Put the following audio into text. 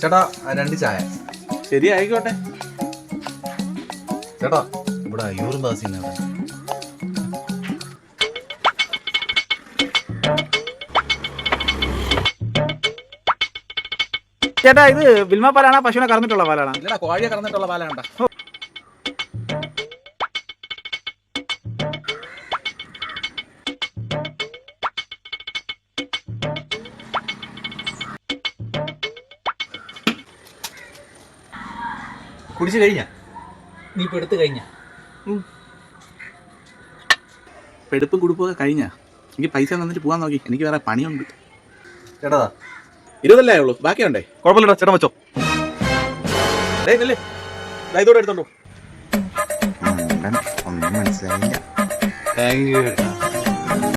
ചേട്ടാ രണ്ട് ചായ. ശരി ആയിക്കോട്ടെ. ചേട്ടാ ഇവിടെ പാസ് ചേട്ടാ ഇത് വിൽമ പാലാണോ പശുവിനെ കറന്നിട്ടുള്ള പാലാണ്. ഇല്ലടാ കോഴിയെ കറന്നിട്ടുള്ള പാല കുടിച്ചു കഴിഞ്ഞ നീ പെടുത്ത് എടുത്തു കഴിഞ്ഞ പെടുപ്പും കുടുപ്പൊക്കെ കഴിഞ്ഞ എനിക്ക് പൈസ തന്നിട്ട് പോകാൻ നോക്കി എനിക്ക് വേറെ പണിയുണ്ട് ചേട്ടാ ഇരുപതല്ലേ ഉള്ളൂ ബാക്കിയുണ്ടേ കുഴപ്പമില്ലടാ ചേട്ടൻ വെച്ചോ ഇതോടെ എടുത്തോണ്ടോ ഒന്നും മനസ്സിലായില്ല താങ്ക് യു